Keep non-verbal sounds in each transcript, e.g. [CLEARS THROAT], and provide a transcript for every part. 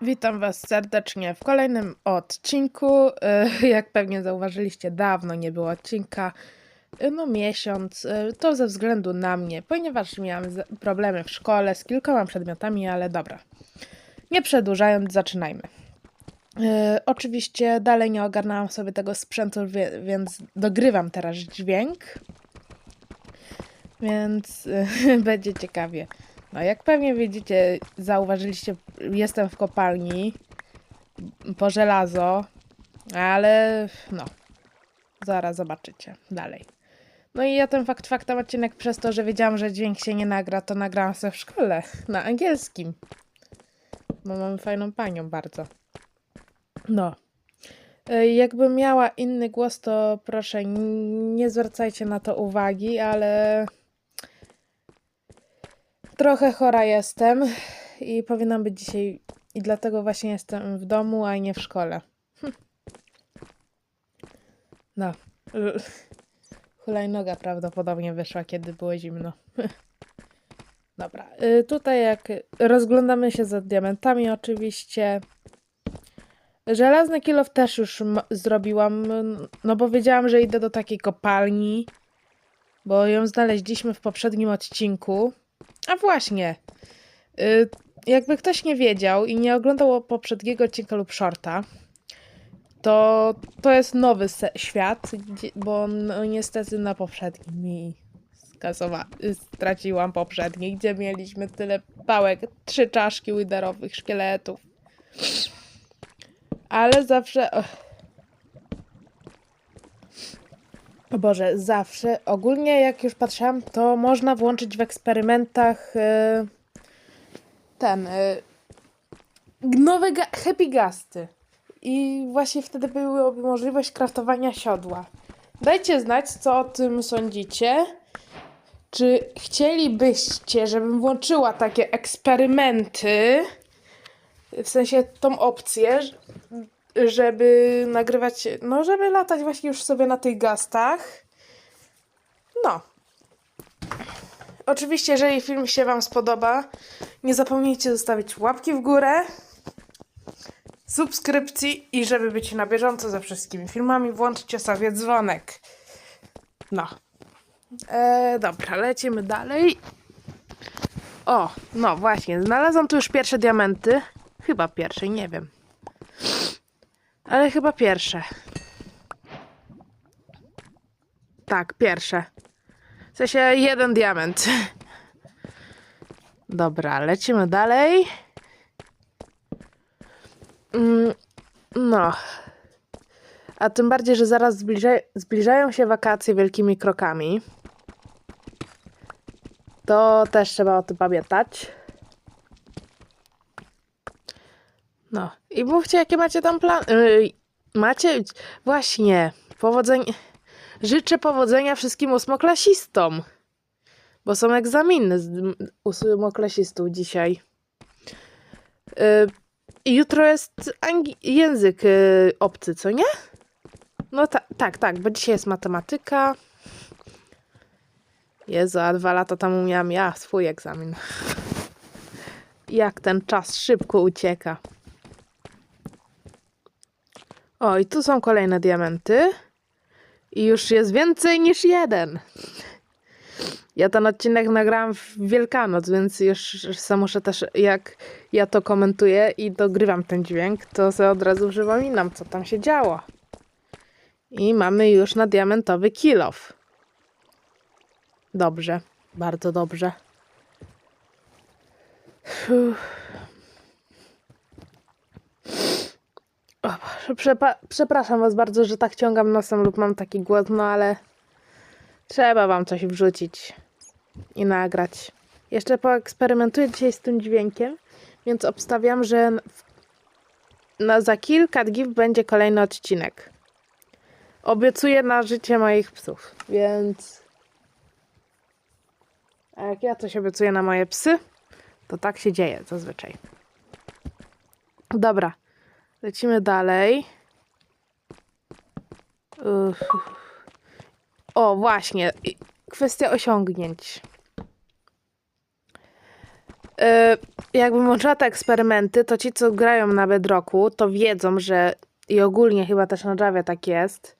Witam Was serdecznie w kolejnym odcinku. Y, Jak pewnie zauważyliście, dawno nie było odcinka. Y, No miesiąc. Y, To ze względu na mnie, ponieważ miałam problemy w szkole z kilkoma przedmiotami, ale dobra. Nie przedłużając, zaczynajmy. Oczywiście dalej nie ogarnęłam sobie tego sprzętu, więc dogrywam teraz dźwięk. Więc [LAUGHS] będzie ciekawie. No, jak pewnie widzicie, zauważyliście, jestem w kopalni po żelazo, ale no, zaraz zobaczycie dalej. No i ja ten fakt faktem odcinek przez to, że wiedziałam, że dźwięk się nie nagra, to nagrałam sobie w szkole na angielskim. Bo mamy fajną panią bardzo. No. Y, Jakbym miała inny głos, to proszę nie zwracajcie na to uwagi, ale Trochę chora jestem i powinnam być dzisiaj. I dlatego właśnie jestem w domu, a nie w szkole. [LAUGHS] No. [LAUGHS] Hulajnoga prawdopodobnie wyszła, kiedy było zimno. [LAUGHS] Dobra. y, Tutaj jak rozglądamy się za diamentami oczywiście. Żelazny kilof też już zrobiłam, no bo wiedziałam, że idę do takiej kopalni, bo ją znaleźliśmy w poprzednim odcinku. A właśnie. Y, jakby ktoś nie wiedział i nie oglądał poprzedniego odcinka lub shorta, to to jest nowy świat, bo no, niestety na poprzednim mi skasowa- y, straciłam poprzedni, gdzie mieliśmy tyle pałek, trzy czaszki widerowych szkieletów. Ale zawsze... O, Boże, zawsze. Ogólnie jak już patrzyłam, to można włączyć w eksperymentach y, ten y, nowe ga- happy gasty. I właśnie wtedy byłaby możliwość kraftowania siodła. Dajcie znać, co o tym sądzicie. Czy chcielibyście, żebym włączyła takie eksperymenty? W sensie tą opcję, żeby nagrywać, no żeby latać właśnie już sobie na tych gastach. No. Oczywiście, jeżeli film się Wam spodoba, nie zapomnijcie zostawić łapki w górę, subskrypcji i żeby być na bieżąco ze wszystkimi filmami, włączcie sobie dzwonek. No. E, dobra, lecimy dalej. O, no właśnie, znalazłam tu już pierwsze diamenty. Chyba pierwsze, nie wiem. Ale chyba pierwsze. Tak, pierwsze. W sensie jeden diament. Dobra, lecimy dalej. Mm, No. A tym bardziej, że zaraz zbliża zbliżają się wakacje wielkimi krokami. To też trzeba o tym pamiętać. No. I mówcie, jakie macie tam plany. Yy, macie. Właśnie. Powodzenia. Życzę powodzenia wszystkim ósmoklasistom. Bo są egzaminy z ósmoklasistów dzisiaj. I jutro jest język yy, obcy, co nie? No ta- tak, tak, bo dzisiaj jest matematyka. Jezu, a dwa lata temu miałam ja swój egzamin. Jak ten czas szybko ucieka. O, i tu są kolejne diamenty. I już jest więcej niż jeden. Ja ten odcinek nagrałam w Wielkanoc, więc już sam muszę też, jak ja to komentuję i dogrywam ten dźwięk, to sobie od razu przypominam, co tam się działo. I mamy już na diamentowy kilof. Dobrze, bardzo dobrze. Uff. O przepraszam Was bardzo, że tak ciągam nosem lub mam taki głos, no ale trzeba Wam coś wrzucić i nagrać. Jeszcze poeksperymentuję dzisiaj z tym dźwiękiem, więc obstawiam, że na, za kilka dni będzie kolejny odcinek. Obiecuję na życie moich psów, więc... A jak ja coś obiecuję na moje psy, to tak się dzieje zazwyczaj. Dobra. Lecimy dalej. Uff. O, właśnie. Kwestia osiągnięć. Yy, jakbym włączyła te eksperymenty, to ci, co grają na Bedrocku, to wiedzą, że i ogólnie chyba też na Javie tak jest,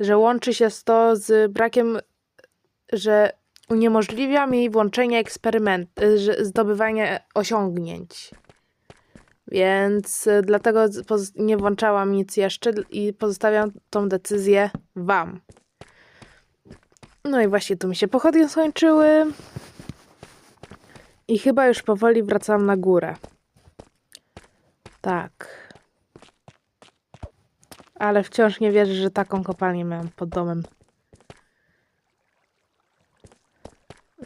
że łączy się to z brakiem, że uniemożliwia mi włączenie eksperyment, że zdobywania osiągnięć. Więc y, dlatego nie włączałam nic jeszcze i pozostawiam tą decyzję wam. No i właśnie tu mi się pochodnie skończyły. I chyba już powoli wracam na górę. Tak. Ale wciąż nie wierzę, że taką kopalnię miałam pod domem.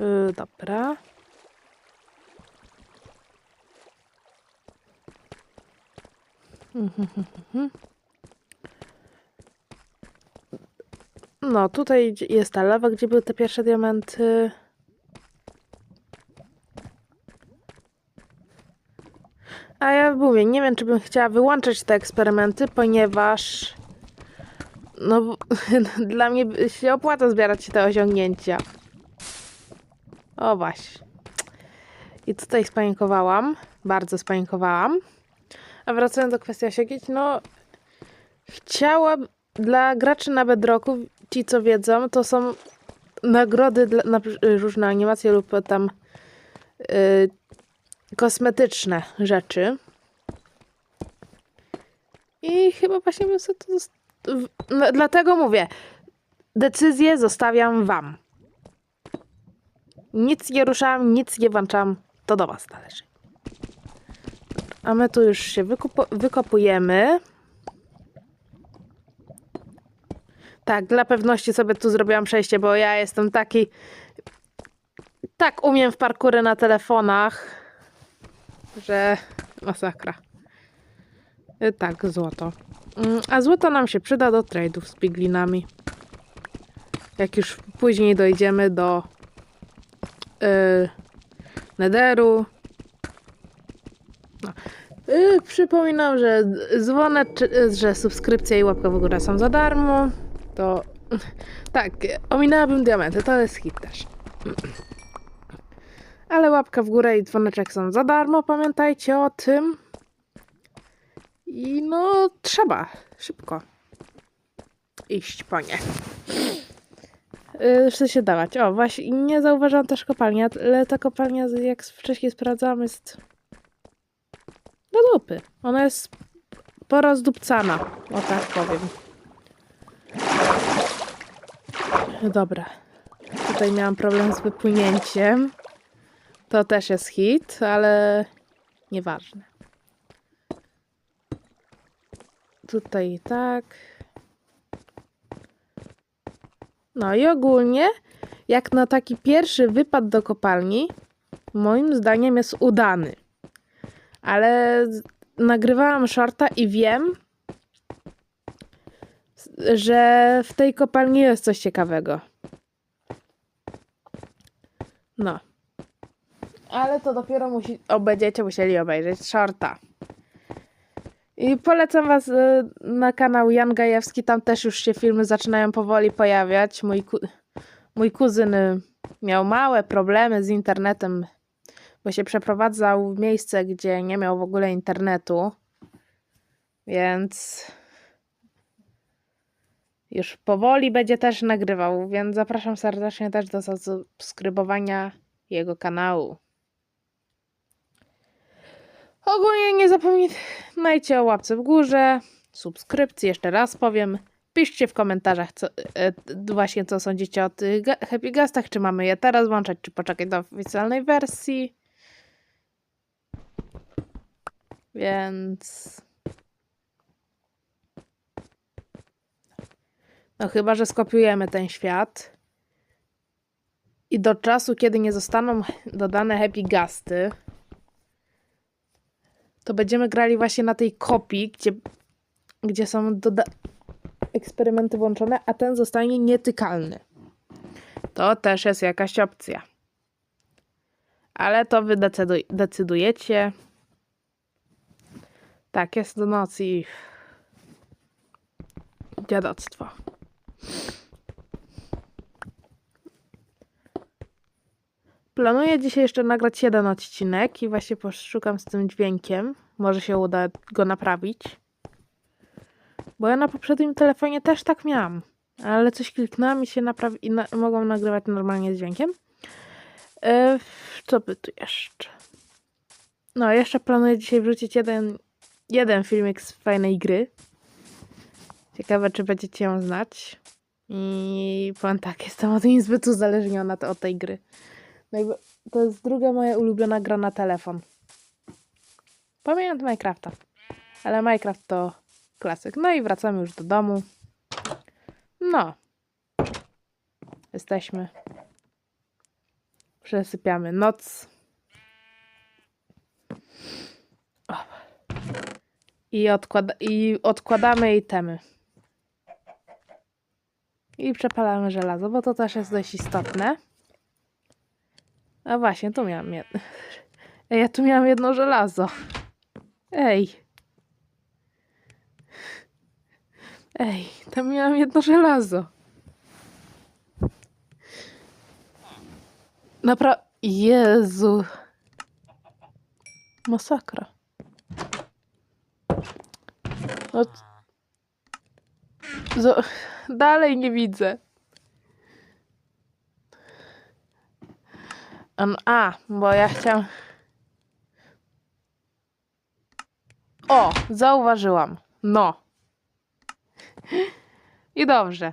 Yy, dobra. No, tutaj jest ta lawa, gdzie były te pierwsze diamenty. A ja mówię, nie wiem, czy bym chciała wyłączać te eksperymenty, ponieważ no, [LAUGHS] dla mnie się opłaca zbierać te osiągnięcia. O właśnie. I tutaj spanikowałam. Bardzo spanikowałam. A wracając do kwestii osiągnięć, no chciałam dla graczy na Bedrocku, ci co wiedzą, to są nagrody dla, na różne animacje lub tam y, kosmetyczne rzeczy. I chyba właśnie bym sobie to... No, dlatego mówię, decyzję zostawiam wam. Nic nie ruszam, nic nie włączam, to do was należy. A my tu już się wykopujemy. Tak, dla pewności sobie tu zrobiłam przejście, bo ja jestem taki... Tak umiem w parkury na telefonach, że masakra. Y, Tak, złoto. Mm, A złoto nam się przyda do trade'ów z piglinami. Jak już później dojdziemy do yy, Netheru. No. Yy, przypominam, że dzwonek, czy- że subskrypcja i łapka w górę są za darmo. To [LAUGHS] tak, ominęłabym diamenty, to jest hit też. [CLEARS THROAT] Ale łapka w górę i dzwoneczek są za darmo, pamiętajcie o tym. I no, trzeba szybko iść po nie. Chce się dawać. O, właśnie, nie zauważyłam też kopalni, ale ta kopalnia, jak wcześniej sprawdzałam, jest dupy. Ona jest porozdupcana, o tak powiem. Dobra. Tutaj miałam problem z wypłynięciem. To też jest hit, ale nieważne. Tutaj tak. No i ogólnie, jak na taki pierwszy wypad do kopalni, moim zdaniem jest udany. Ale nagrywałam shorta i wiem, że w tej kopalni jest coś ciekawego. No. Ale to dopiero musi, o, będziecie musieli obejrzeć shorta. I polecam was y, na kanał Jan Gajewski, tam też już się filmy zaczynają powoli pojawiać. Mój, ku, mój kuzyn y, miał małe problemy z internetem, bo się przeprowadzał w miejsce, gdzie nie miał w ogóle internetu. Więc już powoli będzie też nagrywał, więc zapraszam serdecznie też do zasubskrybowania jego kanału. Ogólnie nie zapominajcie o łapce w górze, subskrypcji, jeszcze raz powiem. Piszcie w komentarzach co, e, właśnie co sądzicie o tych Happy Gastach, czy mamy je teraz włączać, czy poczekać do oficjalnej wersji. Więc... No chyba, że skopiujemy ten świat. I do czasu, kiedy nie zostaną dodane Happy Gasty, to będziemy grali właśnie na tej kopii, gdzie, gdzie są eksperymenty włączone, a ten zostanie nietykalny. To też jest jakaś opcja. Ale to wy decyduj- decydujecie. Tak, jest do nocy i dziadoctwo. Planuję dzisiaj jeszcze nagrać jeden odcinek i właśnie poszukam z tym dźwiękiem. Może się uda go naprawić. Bo ja na poprzednim telefonie też tak miałam. Ale coś kliknęłam i się naprawi i na mogłam nagrywać normalnie z dźwiękiem. E, co by tu jeszcze? No, jeszcze planuję dzisiaj wrzucić jeden, jeden filmik z fajnej gry. Ciekawe, czy będziecie ją znać. I powiem tak, jestem od niej zbyt uzależniona od tej gry. No to jest druga moja ulubiona gra na telefon. Pamiętam Minecrafta. Ale Minecraft to klasyk. No i wracamy już do domu. No. Jesteśmy. Przesypiamy noc. I, odkłada I odkładamy itemy. I przepalamy żelazo, bo to też jest dość istotne. A właśnie, tu miałam jedno. [LAUGHS] Ej, ja tu miałam jedno żelazo. Ej. Ej, tam miałam jedno żelazo. Napra... Jezu. Masakra. No... Zo... [LAUGHS] Dalej nie widzę. A, bo ja chciałam. O, zauważyłam. No. I dobrze.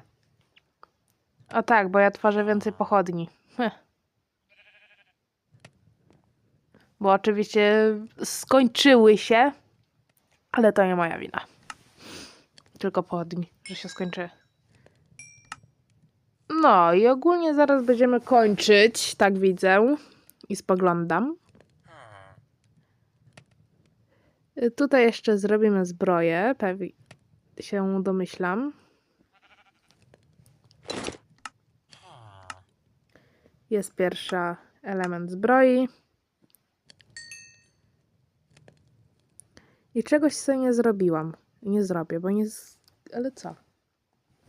O tak, bo ja tworzę więcej pochodni. Bo oczywiście skończyły się, ale to nie moja wina. Tylko pochodni, że się skończyły. No i ogólnie zaraz będziemy kończyć, tak widzę i spoglądam. Tutaj jeszcze zrobimy zbroję, pewnie się domyślam. Jest pierwsza element zbroi. I czegoś sobie nie zrobiłam. Nie zrobię, bo nie... Z... Ale co?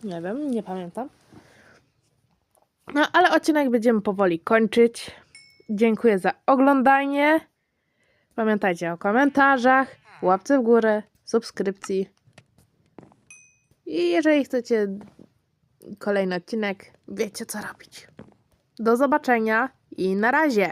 Nie wiem, nie pamiętam. No, ale odcinek będziemy powoli kończyć. Dziękuję za oglądanie. Pamiętajcie o komentarzach, łapce w górę, subskrypcji. I jeżeli chcecie kolejny odcinek, wiecie co robić. Do zobaczenia i na razie.